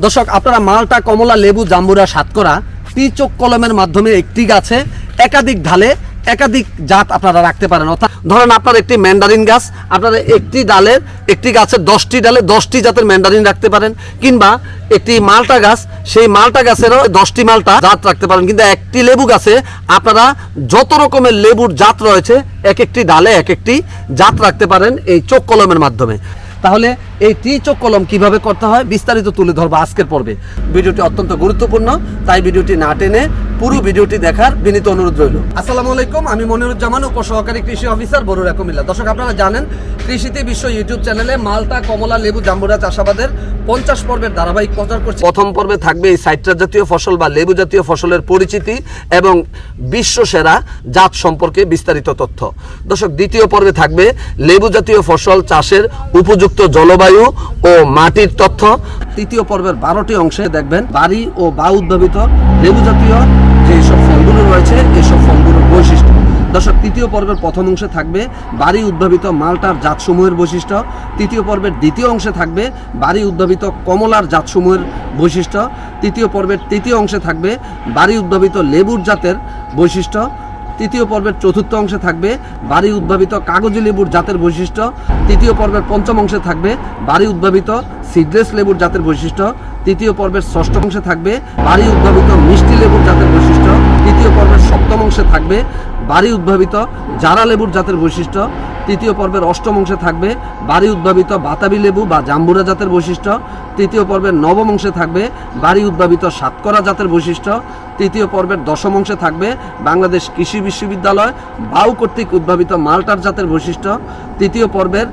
দর্শক, আপনারা মালটা, কমলা, লেবু, জাম্বুরা, সাতকরা চোখ কলমের মাধ্যমে একটি গাছে একাধিক ঢালে একাধিক জাত আপনারা রাখতে পারেন। অর্থাৎ ধরেন আপনার একটি ম্যান্ডারিন গাছ, আপনারা একটি ডালের, একটি গাছের দশটি ডালে দশটি জাতের ম্যান্ডারিন রাখতে পারেন, কিংবা একটি মালটা গাছ, সেই মালটা গাছেরও দশটি মালটা জাত রাখতে পারেন। কিন্তু একটি লেবু গাছে আপনারা যত রকমের লেবুর জাত রয়েছে, এক একটি ডালে এক একটি জাত রাখতে পারেন এই চোখ কলমের মাধ্যমে। তাহলে এই টি চোখ কলম কীভাবে করতে হয় বিস্তারিত তুলে ধরবো আজকের পর্বে। ভিডিওটি অত্যন্ত গুরুত্বপূর্ণ, তাই ভিডিওটি না টেনে পুরো ভিডিওটি দেখার বিনীত অনুরোধ রইল। আসসালামু আলাইকুম, আমি মনিরুজ্জামান, উপসহকারী কৃষি অফিসার বরুড়া, কুমিল্লা। দর্শক, আপনারা জানেন, কৃষিতে বিশ্ব ইউটিউব চ্যানেলে মালটা, কমলা, লেবু, জাম্বুরা চাষাবাদের পঞ্চাশ পর্বের ধারাবাহিক প্রচার করছে। প্রথম পর্বে থাকবে এই সাইট্রাস জাতীয় ফসল বা লেবু জাতীয় ফসলের পরিচিতি এবং বিশ্ব সেরা জাত সম্পর্কে বিস্তারিত তথ্য। দর্শক, দ্বিতীয় পর্বে থাকবে লেবু জাতীয় ফসল চাষের উপযুক্ত জলবায়ু ও মাটির তথ্য। তৃতীয় পর্বের বারোটি অংশে দেখবেন বাড়ি ও বা উদ্ভাবিত লেবু জাতীয় যে সব ফলগুলো রয়েছে এইসব ফলগুলোর বৈশিষ্ট্য। দর্শক, তৃতীয় পর্বের প্রথম অংশে থাকবে বাড়ি উদ্ভাবিত মালটার জাতসমূহের বৈশিষ্ট্য। তৃতীয় পর্বের দ্বিতীয় অংশে থাকবে বাড়ি উদ্ভাবিত কমলার জাতসমূহের বৈশিষ্ট্য। তৃতীয় পর্বের তৃতীয় অংশে থাকবে বাড়ি উদ্ভাবিত লেবুর জাতের বৈশিষ্ট্য। তৃতীয় পর্বের চতুর্থ অংশে থাকবে বাড়ি উদ্ভাবিত কাগজি লেবুর জাতের বৈশিষ্ট্য। তৃতীয় পর্বের পঞ্চম অংশে থাকবে বাড়ি উদ্ভাবিত সিডলেস লেবুর জাতের বৈশিষ্ট্য। তৃতীয় পর্বের ষষ্ঠ অংশে থাকবে বাড়ি উদ্ভাবিত মিষ্টি লেবুর জাতের বৈশিষ্ট্য। তৃতীয় পর্বের সপ্তম অংশে থাকবে বাড়ি উদ্ভাবিত জারা লেবুর জাতের বৈশিষ্ট্য। তৃতীয় পর্বের অষ্টম অংশে থাকবে বাড়ি উদ্ভাবিত বাতাবি লেবু বা জাম্বুরা জাতের বৈশিষ্ট্য। তৃতীয় পর্বের নবম অংশে থাকবে বাড়ি উদ্ভাবিত সাতকরা জাতের বৈশিষ্ট্য। তৃতীয় পর্বের দশম অংশে থাকবে বাংলাদেশ কৃষি বিশ্ববিদ্যালয় বাউ কর্তৃক উদ্ভাবিত মাল্টার জাতের বৈশিষ্ট্য। তৃতীয় পর্বের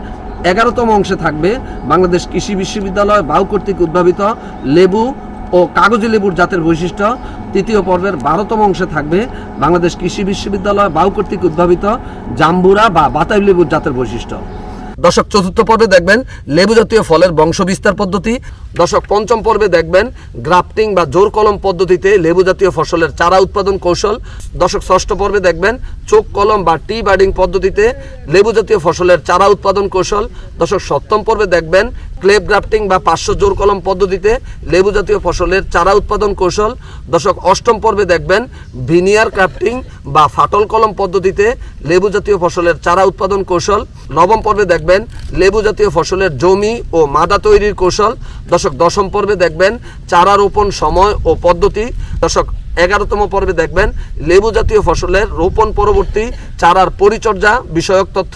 এগারোতম অংশে থাকবে বাংলাদেশ কৃষি বিশ্ববিদ্যালয় বাউ কর্তৃক উদ্ভাবিত লেবু ও কাগজি লেবুর জাতের বৈশিষ্ট্য তৃতীয় পর্বের বারোতম অংশে থাকবে বাংলাদেশ কৃষি বিশ্ববিদ্যালয় বাউ কর্তৃক উদ্ভাবিত জাম্বুরা বা বাতাবি লেবুর জাতের বৈশিষ্ট্য। দশক চতুর্থ পর্বে দেখবেন লেবু জাতীয় ফলের বংশ বিস্তার পদ্ধতি। দশক পঞ্চম পর্বে দেখবেন গ্রাফটিং বা জোর কলম পদ্ধতিতে লেবু জাতীয় ফসলের চারা উৎপাদন কৌশল। দশক ষষ্ঠ পর্বে দেখবেন চোখ কলম বা টি বার্ডিং পদ্ধতিতে লেবু জাতীয় ফসলের চারা উৎপাদন কৌশল। দশক সপ্তম পর্বে দেখবেন ক্লেপ গ্রাফটিং বা পাঁচশো জোর কলম পদ্ধতিতে লেবু জাতীয় ফসলের চারা উৎপাদন কৌশল। দশক অষ্টম পর্বে দেখবেন ভিনিয়ার ক্রাফটিং বা ফাটল কলম পদ্ধতিতে লেবু জাতীয় ফসলের চারা উৎপাদন কৌশল। নবম পর্বে দেখবেন লেবু জাতীয় ফসলের জমি ও মাদা তৈরির কৌশল। দশক দশম পর্বে দেখবেন চারা রোপণ সময় ও পদ্ধতি। দশক এগারোতম পর্বে দেখবেন লেবু জাতীয় ফসলের রোপণ পরবর্তী চারার পরিচর্যা বিষয়ক তথ্য।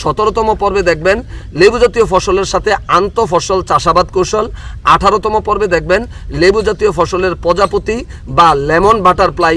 সতেরোতম পর্বে দেখবেন লেবু জাতীয় ফসলের সাথে আন্ত ফসল চাষাবাদ কৌশল। আঠারোতম পর্বে দেখবেন লেবু জাতীয় ফসলের প্রজাপতি বা লেমন বাটারফ্লাই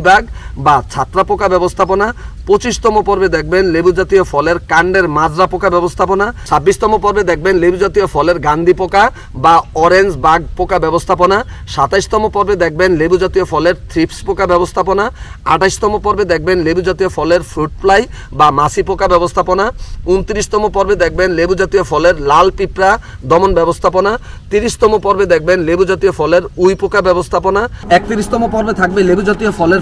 মিলিবাগ বা ছাত্রা পোকা ব্যবস্থাপনা। পঁচিশতম পর্বে দেখবেন লেবু জাতীয় ফলের কাণ্ডের মাজরা পোকা ব্যবস্থাপনা। ছাব্বিশতম পর্বে দেখবেন লেবু জাতীয় ফলের গান্ধী পোকা বা অরেঞ্জ বাগ পোকা ব্যবস্থাপনা। সাতাইশতম পর্বে দেখবেন লেবু জাতীয় ফলের থ্রিপস পোকা ব্যবস্থাপনা। আঠাইশতম পর্বে দেখবেন লেবু জাতীয় ফলের ফ্রুট ফ্লাই বা মাছি পোকা ব্যবস্থাপনা। উনত্রিশতম পর্বে দেখবেন লেবু জাতীয় ফলের লাল পিঁপড়া দমন ব্যবস্থাপনা। তিরিশতম পর্বে দেখবেন লেবু জাতীয় ফলের উই পোকা ব্যবস্থাপনা। একত্রিশতম পর্বে থাকবে লেবু জাতীয় ফলের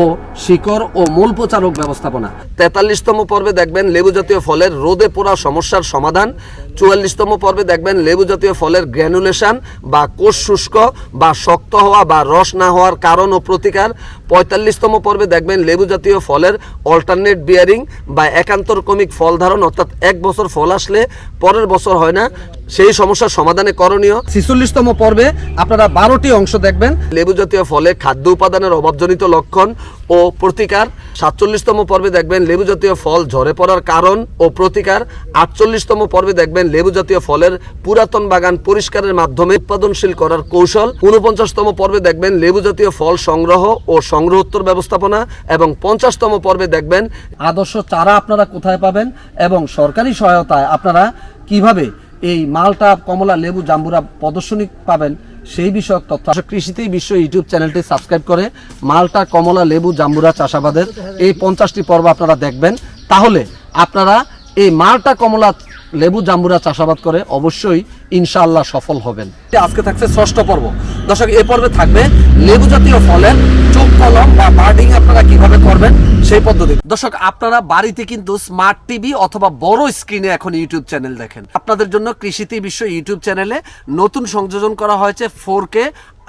ও শিকড় ও মূল পচা রোগ ব্যবস্থাপনা। তেতাল্লিশতম পর্বে দেখবেন লেবু জাতীয় ফলের রোদে পোড়া সমস্যার সমাধান। চুয়াল্লিশতম পর্বে দেখবেন লেবু জাতীয় ফলের গ্র্যানুলেশন বা কোষ শুষ্ক বা শক্ত হওয়া বা রস না হওয়ার কারণ ও প্রতিকার। পঁয়তাল্লিশতম পর্বে দেখবেন লেবু জাতীয় ফলের অল্টারনেট বিয়ারিং বা একান্তর ক্রমিক ফল ধারণ, অর্থাৎ এক বছর ফল আসলে পরের বছর হয় না। সেই সমস্যার সমাধানে করণীয়। ছিচল্লিশতম পর্বে আপনারা বারোটি অংশ দেখবেন। লেবু জাতীয় ফলে খাদ্য উপাদানের অভাবজনিত লক্ষণ ও প্রতিকার। সাতচল্লিশতম পর্বে দেখবেন লেবু জাতীয় ফল ঝরে পড়ার কারণ ও প্রতিকার। আটচল্লিশতম পর্বে দেখবেন লেবু জাতীয় ফলের পুরাতন বাগান পরিষ্কারের মাধ্যমে উৎপাদনশীল করার কৌশল। উনপঞ্চাশতম পর্বে দেখবেন লেবু জাতীয় ফল সংগ্রহ ও সংগ্রহোত্তর ব্যবস্থাপনা এবং পঞ্চাশতম পর্বে দেখবেন আদর্শ চারা আপনারা কোথায় পাবেন এবং সরকারি সহায়তায় আপনারা কীভাবে এই মালটা, কমলা, লেবু, জাম্বুরা প্রদর্শনী পাবেন, সেই বিষয়ক তথ্য। কৃষিতেই বিশ্ব ইউটিউব চ্যানেলটি সাবস্ক্রাইব করে মালটা, কমলা, লেবু, জাম্বুরা চাষাবাদের এই পঞ্চাশটি পর্ব আপনারা দেখবেন। তাহলে আপনারা এই মালটা, কমলা লেবু জাম্বুরা চাষাবাদ করে অবশ্যই ইনশাআল্লাহ সফল হবেন। আজকে থাকছে ষষ্ঠ পর্ব। দর্শক এ পর্বে থাকবে লেবু জাতীয় ফলের চোখ কলম বা বার্ডিং আপনারা কীভাবে করবেন সেই পদ্ধতি। দর্শক, আপনারা বাড়িতে কিন্তু স্মার্ট টিভি অথবা বড় স্ক্রিনে এখন ইউটিউব চ্যানেল দেখেন। আপনাদের জন্য কৃষিতে বিশ্ব ইউটিউব চ্যানেলে নতুন সংযোজন করা হয়েছে ফোর কে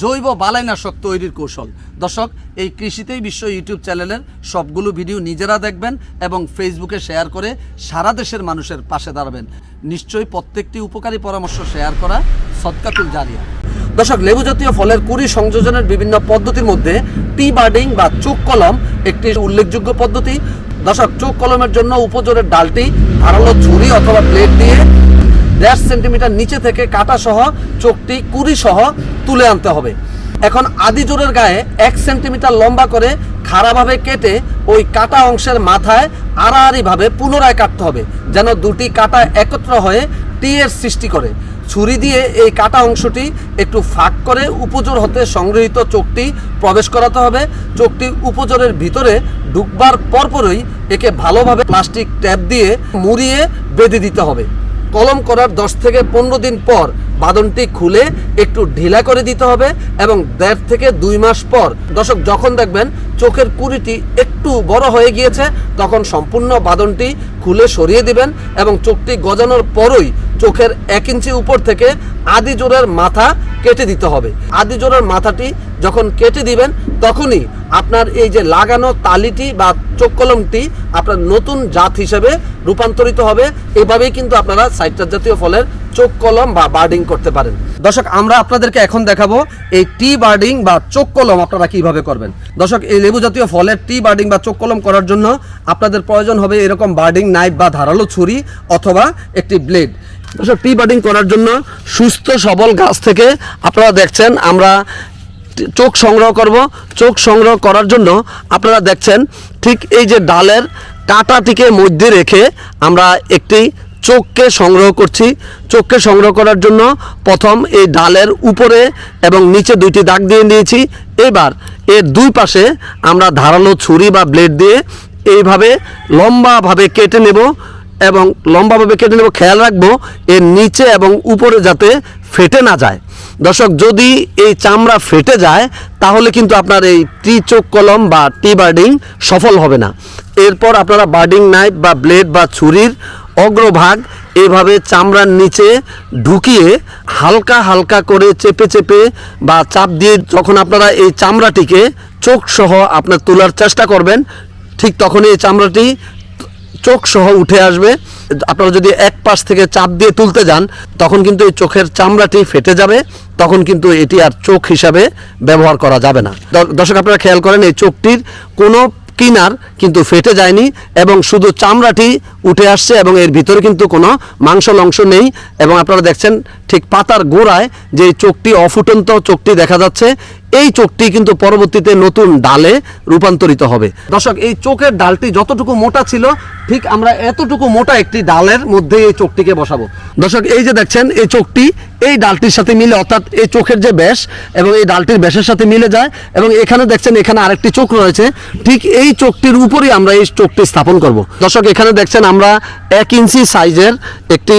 জৈব বালাইনাশক তৈরির কৌশল। দর্শক, এই কৃষিতেই বিশ্ব ইউটিউব চ্যানেলের সবগুলো ভিডিও নিজেরা দেখবেন এবং ফেসবুকে শেয়ার করে সারা দেশের মানুষের পাশে দাঁড়াবেন। নিশ্চয়ই প্রত্যেকটি উপকারী পরামর্শ শেয়ার করা সৎকাতুল জারিয়া। দর্শক লেবু জাতীয় ফলের কুড়ি সংযোজনের বিভিন্ন পদ্ধতির মধ্যে টি বার্ডিং বা চোখ কলম একটি উল্লেখযোগ্য পদ্ধতি। দর্শক, চোখ কলমের জন্য উপজোরের ডালটি ধারালো ছুরি অথবা প্লেট দিয়ে দেড় সেন্টিমিটার নিচে থেকে কাটা সহ চোখটি কুড়ি সহ তুলে আনতে হবে। এখন আদি জোরের গায়ে এক সেন্টিমিটার লম্বা করে খাড়াভাবে কেটে ওই কাটা অংশের মাথায় আড়াআড়িভাবে পুনরায় কাটতে হবে, যেন দুটি কাটা একত্র হয়ে টি এর সৃষ্টি করে। ছুরি দিয়ে এই কাটা অংশটি একটু ফাঁক করে উপজোর হতে সংগৃহীত চোখটি প্রবেশ করাতে হবে। চোখটি উপজোরের ভিতরে ঢুকবার পরপরই একে ভালোভাবে প্লাস্টিক ট্যাপ দিয়ে মুড়িয়ে বেঁধে দিতে হবে। কলম করার দশ থেকে পনেরো দিন পর বাদনটি খুলে একটু ঢিলা করে দিতে হবে এবং দেড় থেকে দুই মাস পর। দর্শক, যখন দেখবেন চোখের কুড়িটি একটু বড় হয়ে গিয়েছে, তখন সম্পূর্ণ বাদনটি খুলে সরিয়ে দিবেন এবং চোখটি গজানোর পরই চোখের এক ইঞ্চি উপর থেকে আদি জোরের মাথা কেটে দিতে হবে। আদি জোরের মাথাটি যখন কেটে দিবেন তখনই আপনার এই যে লাগানো তালিটি বা চোখ কলমটি আপনার নতুন জাত হিসেবে রূপান্তরিত হবে। এভাবেই কিন্তু আপনারা সাইট্রাস জাতীয় ফলের চোখ কলম বা বার্ডিং করতে পারেন। দর্শক, আমরা আপনাদেরকে এখন দেখাবো এই টি বার্ডিং বা চোখ কলম আপনারা কীভাবে করবেন। দর্শক, এই লেবু জাতীয় ফলের টি বার্ডিং বা চোখ কলম করার জন্য আপনাদের প্রয়োজন হবে এরকম বার্ডিং নাইফ বা ধারালো ছুরি অথবা একটি ব্লেড। দর্শক, টি বার্ডিং করার জন্য সুস্থ সবল গাছ থেকে আপনারা দেখছেন, আমরা চোখ সংগ্রহ করব। চোখ সংগ্রহ করার জন্য আপনারা দেখছেন ঠিক এই যে ডালের কাঁটাটিকে মধ্যে রেখে আমরা একটি চোখকে সংগ্রহ করছি। চোখকে সংগ্রহ করার জন্য প্রথম এই ডালের উপরে এবং নিচে দুইটি দাগ দিয়ে নিয়েছি। এবার এর দুই পাশে আমরা ধারালো ছুরি বা ব্লেড দিয়ে এইভাবে লম্বাভাবে কেটে নেব এবং লম্বাভাবে কেটে নেব। খেয়াল রাখব, এর নিচে এবং উপরে যাতে ফেটে না যায়। দর্শক, যদি এই চামড়া ফেটে যায়, তাহলে কিন্তু আপনার এই টি চোখ কলম বা টি বার্ডিং সফল হবে না। এরপর আপনারা বার্ডিং নাইফ বা ব্লেড বা ছুরির অগ্রভাগ এভাবে চামড়ার নিচে ঢুকিয়ে হালকা হালকা করে চেপে চেপে বা চাপ দিয়ে যখন আপনারা এই চামড়াটিকে চোখ সহ আপনার তোলার চেষ্টা করবেন, ঠিক তখনই এই চামড়াটি চোখ সহ উঠে আসবে। আপনারা যদি এক পাশ থেকে চাপ দিয়ে তুলতে যান, তখন কিন্তু এই চোখের চামড়াটি ফেটে যাবে, তখন কিন্তু এটি আর চোখ হিসাবে ব্যবহার করা যাবে না। দর্শক আপনারা খেয়াল করেন, এই চোখটির কোনো কিনার কিন্তু ফেটে যায়নি এবং শুধু চামড়াটি উঠে আসছে এবং এর ভিতরে কিন্তু কোনো মাংস অংশ নেই এবং আপনারা দেখছেন ঠিক পাতার গোড়ায় যে চোখটি অফুটন্ত চোখটি দেখা যাচ্ছে এই চোখটি কিন্তু পরবর্তীতে নতুন ডালে রূপান্তরিত হবে। দর্শক, এই চোখের ডালটি যতটুকু মোটা ছিল, ঠিক আমরা এতটুকু মোটা একটি ডালের মধ্যে এই চোখটিকে বসাবো। দর্শক, এই যে দেখছেন, এই চোখটি এই ডালটির সাথে মিলে, অর্থাৎ এই চোখের যে ব্যাস এবং এই ডালটির ব্যাসের সাথে মিলে যায় এবং এখানে দেখছেন, এখানে আরেকটি চোখ রয়েছে। ঠিক এই চোখটির উপরই আমরা এই চোখটি স্থাপন করব। দর্শক, এখানে দেখছেন, আমরা এক ইঞ্চি সাইজের একটি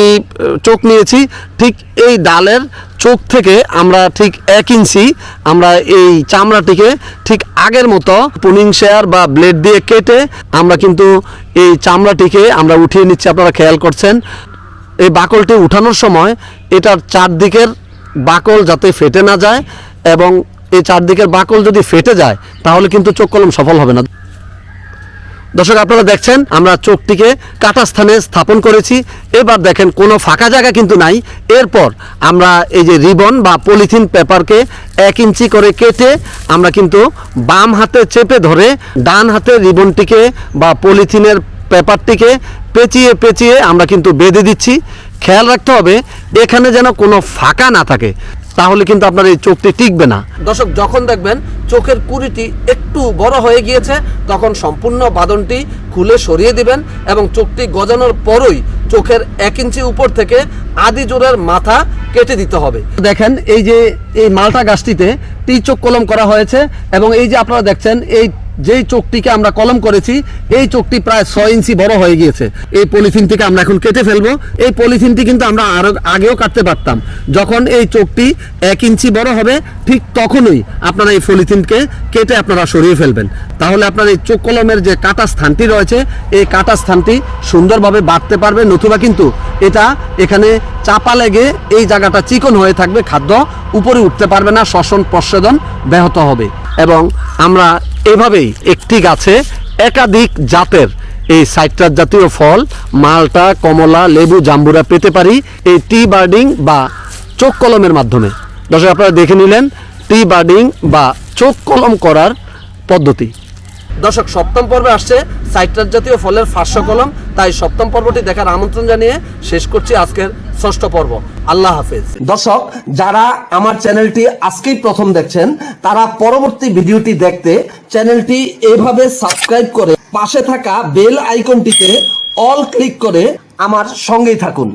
চোখ নিয়েছি। ঠিক এই ডালের চোখ থেকে আমরা ঠিক এক ইঞ্চি আমরা এই চামড়াটিকে ঠিক আগের মতো পুনিং শেয়ার বা ব্লেড দিয়ে কেটে আমরা কিন্তু এই চামড়াটিকে আমরা উঠিয়ে নিচ্ছি। আপনারা খেয়াল করছেন, এই বাকলটি উঠানোর সময় এটার চারদিকের বাকল যাতে ফেটে না যায় এবং এই চারদিকের বাকল যদি ফেটে যায়, তাহলে কিন্তু চোখ কলম সফল হবে না। দর্শক, আপনারা দেখছেন, আমরা চোখটিকে কাটা স্থানে স্থাপন করেছি। এবার দেখেন, কোনো ফাঁকা জায়গা কিন্তু নাই। এরপর আমরা এই যে রিবন বা পলিথিন পেপারকে এক ইঞ্চি করে কেটে আমরা কিন্তু বাম হাতে চেপে ধরে ডান হাতে রিবনটিকে বা পলিথিনের পেপারটিকে পেঁচিয়ে পেঁচিয়ে আমরা কিন্তু বেঁধে দিচ্ছি। খেয়াল রাখতে হবে, এখানে যেন কোনো ফাঁকা না থাকে। তাহলে কিন্তু আপনার এই চোখটি টিকবে না। দর্শক, যখন দেখবেন চোখের কুড়িটি একটু বড় হয়ে গিয়েছে, তখন সম্পূর্ণ বাদনটি খুলে সরিয়ে দিবেন এবং চোখটি গজানোর পরই চোখের এক ইঞ্চি উপর থেকে আদি জোরের মাথা কেটে দিতে হবে। দেখেন, এই যে এই মালটা গাছটিতে টি চোখ কলম করা হয়েছে এবং এই যে আপনারা দেখছেন, এই যেই চোখটিকে আমরা কলম করেছি, এই চোখটি প্রায় ছয় ইঞ্চি বড় হয়ে গিয়েছে। এই পলিথিনটিকে আমরা এখন কেটে ফেলব। এই পলিথিনটি কিন্তু আমরা আরও আগেও কাটতে পারতাম। যখন এই চোখটি এক ইঞ্চি বড় হবে, ঠিক তখনই আপনারা এই পলিথিনকে কেটে আপনারা সরিয়ে ফেলবেন। তাহলে আপনার এই চোখ কলমের যে কাটা স্থানটি রয়েছে, এই কাটা স্থানটি সুন্দরভাবে বাড়তে পারবে, নতুবা কিন্তু এটা এখানে চাপা লেগে এই জায়গাটা চিকন হয়ে থাকবে, খাদ্য উপরে উঠতে পারবে না শ্বসন প্রস্বেদন ব্যাহত হবে। এবং আমরা এভাবেই একটি গাছে একাধিক জাতের এই সাইট্রাস জাতীয় ফল, মালটা, কমলা, লেবু, জাম্বুরা পেতে পারি এই টি বার্ডিং বা চোখ কলমের মাধ্যমে। দর্শক, আপনারা দেখে নিলেন টি বার্ডিং বা চোখ কলম করার পদ্ধতি। দর্শক, সপ্তম পর্বে আসছে সাইট্রাস জাতীয় ফলের ফার্স্ট কলম, তাই সপ্তম পর্বটি দেখার আমন্ত্রণ জানিয়ে শেষ করছি আজকের ষষ্ঠ পর্ব। আল্লাহ হাফেজ। দর্শক, যারা আমার চ্যানেলটি আজকেই প্রথম দেখছেন, তারা পরবর্তী ভিডিওটি দেখতে চ্যানেলটি এভাবে সাবস্ক্রাইব করে পাশে থাকা বেল আইকনটিতে অল ক্লিক করে আমার সঙ্গেই থাকুন।